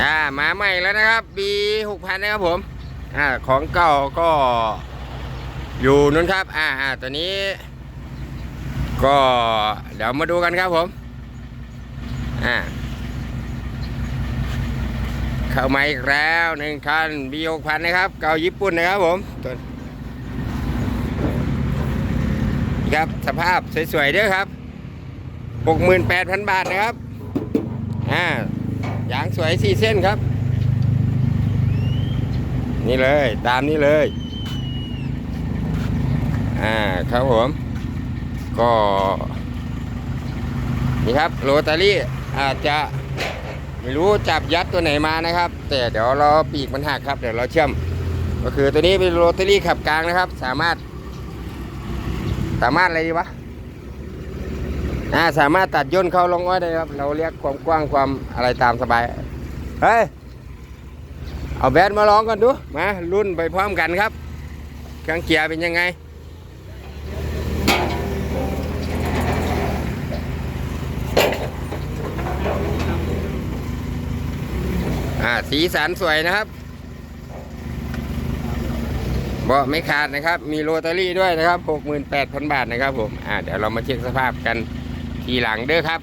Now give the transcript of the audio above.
อ่ามาใหม่แล้วนะครับ B หกพันนะครับผมอ่าของเก่าก็อยู่นู้นครับ อ่าอ่าตัวนี้ ก็เดี๋ยวมาดูกันครับผมอ่าเข้ามาอีกแล้วหนึ่งคัน B หกพันนะครับ เก่าญี่ปุ่นนะครับผมตัวครับสภาพสวยๆด้อครับหกหมื่นแปดพันบาทนะครับอ่า ยางสวยสี่เส้นครับ นี่เลยตามนี้เลย อ่าครับผม ก็นี่ครับโรตารี่อาจจะไม่รู้จับยัดตัวไหนมานะครับ แต่เดี๋ยวเราปีกมันหักครับ เดี๋ยวเราเชื่อม ก็คือตัวนี้เป็นโรตารี่ขับกลางนะครับ สามารถ สามารถอะไรดีวะ อ่าสามารถตัดย่นเข้าลงอ้อยได้ครับ เราเรียกความกว้างความอะไรตามสบาย เฮ้ย เอาแบตมาลองกันดู มารุ่นไปพร้อมกันครับ เครื่องเกียร์เป็นยังไง อ่า สีสันสวยนะครับเบาะไม่ขาดนะครับ มีโรตารี่ด้วยนะครับ 68,000 บาทนะครับผม อ่า เดี๋ยวเรามาเช็คสภาพกัน ทีหลังเด้อครับ